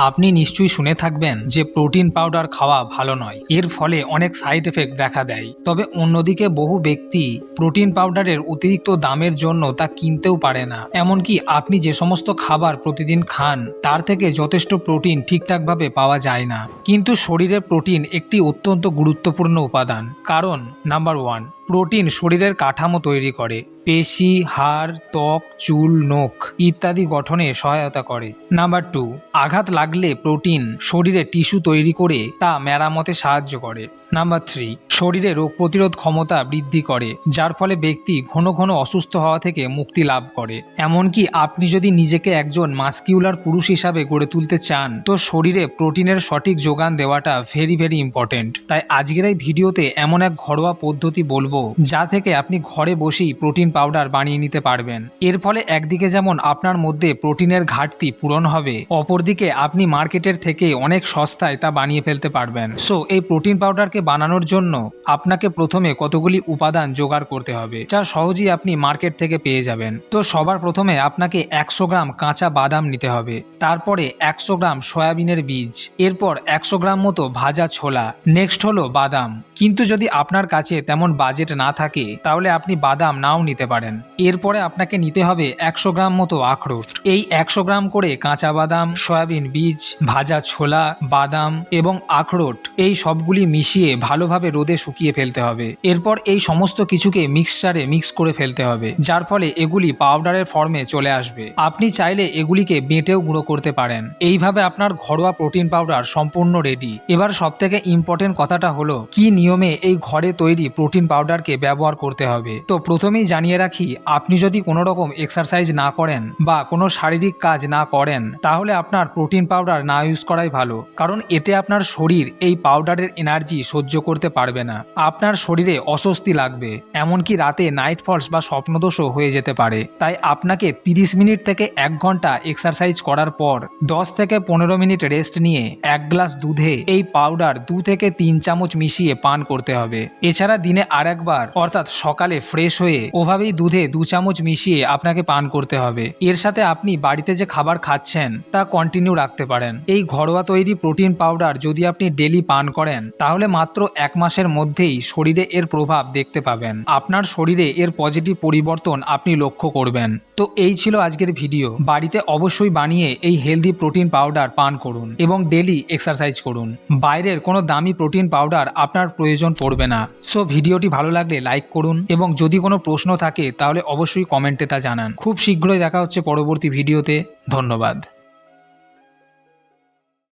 আপনি নিশ্চয়ই শুনে থাকবেন যে প্রোটিন পাউডার খাওয়া ভালো নয়। এর ফলে অনেক সাইড এফেক্ট দেখা দেয়। তবে অন্যদিকে বহু ব্যক্তি প্রোটিন পাউডারের অতিরিক্ত দামের জন্য তা কিনতেও পারে না। এমনকি আপনি যে সমস্ত খাবার প্রতিদিন খান, তার থেকে যথেষ্ট প্রোটিন ঠিকঠাকভাবে পাওয়া যায় না। কিন্তু শরীরে প্রোটিন একটি অত্যন্ত গুরুত্বপূর্ণ উপাদান। কারণ, নাম্বার ওয়ান, প্রোটিন শরীরের কাঠামো তৈরি করে। পেশি, হাড়, ত্বক, চুল, নখ ইত্যাদি গঠনে সহায়তা করে। নাম্বার টু আঘাত লাগলে প্রোটিন শরীরে টিস্যু তৈরি করে তা মেরামতে সাহায্য করে। নাম্বার থ্রি, শরীরে রোগ প্রতিরোধ ক্ষমতা বৃদ্ধি করে, যার ফলে ব্যক্তি ঘন ঘন অসুস্থ হওয়া থেকে মুক্তি লাভ করে। এমনকি আপনি যদি নিজেকে একজন মাস্কিউলার পুরুষ হিসাবে গড়ে তুলতে চান, তো শরীরে প্রোটিনের সঠিক যোগান দেওয়াটা ভেরি ভেরি ইম্পর্টেন্ট তাই আজকের এই ভিডিওতে এমন এক ঘরোয়া পদ্ধতি বলব, যা থেকে আপনি ঘরে বসেই প্রোটিন পাউডার বানিয়ে নিতে পারবেন। এর ফলে একদিকে যেমন আপনার মধ্যে প্রোটিনের ঘাটতি পূরণ হবে, অপরদিকে আপনি মার্কেটের থেকে অনেক সস্তায় তা বানিয়ে ফেলতে পারবেন। সো এই প্রোটিন পাউডারকে বানানোর জন্য আপনাকে প্রথমে কতগুলি উপাদান জোগাড় করতে হবে, যা সহজেই আপনি মার্কেট থেকে পেয়ে যাবেন। তো সবার প্রথমে আপনাকে একশো গ্রাম কাঁচা বাদাম নিতে হবে, তারপরে একশো গ্রাম সয়াবিনের বীজ, এরপর একশো গ্রাম মতো ভাজা ছোলা, নেক্সট হলো বাদাম। কিন্তু যদি আপনার কাছে তেমন বাজেট না থাকে, তাহলে আপনি বাদাম নাও নিতে পারেন। এরপরে আপনাকে নিতে হবে একশো গ্রাম মতো আখরোট। এই একশো গ্রাম করে কাঁচা বাদাম সয়াবিন, বীজ, ভাজা ছোলা, বাদাম এবং আখরোট এই সবগুলি মিশিয়ে ভালোভাবে রোদে শুকিয়ে ফেলতে হবে। এরপর এই সমস্ত কিছুকে মিক্সচারে মিক্স করে ফেলতে হবে, যার ফলে এগুলি পাউডারের ফর্মে চলে আসবে। আপনি চাইলে এগুলিকে বেঁটেও গুঁড়ো করতে পারেন। এইভাবে আপনার ঘরোয়া প্রোটিন পাউডার সম্পূর্ণ রেডি। এবার সব থেকে ইম্পর্টেন্ট কথাটা হলো, কি নিয়মে এই ঘরে তৈরি প্রোটিন পাউডারকে ব্যবহার করতে হবে? তো প্রথমেই জানিয়ে রাখি, আপনি যদি কোনো রকম এক্সারসাইজ না করেন বা কোনো শারীরিক কাজ না করেন, তাহলে আপনার প্রোটিন পাউডার না ইউজ করাই ভালো, কারণ এতে আপনার শরীর এই পাউডারের এনার্জি সহ্য করতে পারবে না। আপনার শরীরে অস্বস্তি লাগবে, এমনকি রাতে নাইট ফলস বা স্বপ্নদোষও হয়ে যেতে পারে। তাই আপনাকে 30 মিনিট থেকে এক ঘণ্টা এক্সারসাইজ করার পর 10 থেকে পনেরো মিনিট রেস্ট নিয়ে এক গ্লাস দুধে এই পাউডার দু থেকে তিন চামচ মিশিয়ে পান করতে হবে। এছাড়া দিনে আর একবার অর্থাৎ সকালে ফ্রেশ হয়ে ওভাবেই দুধে দু চামচ মিশিয়ে আপনাকে পান করতে হবে। এর সাথে আপনি বাড়িতে যে খাবার খাচ্ছেন, তা কন্টিনিউ রাখতে পারেন। এই ঘরোয়া তৈরি প্রোটিন পাউডার যদি আপনি ডেলি পান করেন, তাহলে মাত্র এক মাসের মধ্যেই শরীরে এর প্রভাব দেখতে পাবেন। আপনার শরীরে এর পজিটিভ পরিবর্তন আপনি লক্ষ্য করবেন। তো এই ছিল আজকের ভিডিও বাড়িতে অবশ্যই বানিয়ে এই হেলদি প্রোটিন পাউডার পান করুন এবং ডেলি এক্সারসাইজ করুন। বাইরের কোনো দামি প্রোটিন পাউডার আপনার প্রয়োজন পড়বে না। সো ভিডিওটি ভালো লাগলে লাইক করুন এবং যদি কোনো প্রশ্ন থাকে, তাহলে অবশ্যই কমেন্টে তা জানান। খুব শীঘ্রই দেখা হচ্ছে পরবর্তী ভিডিওতে ধন্যবাদ।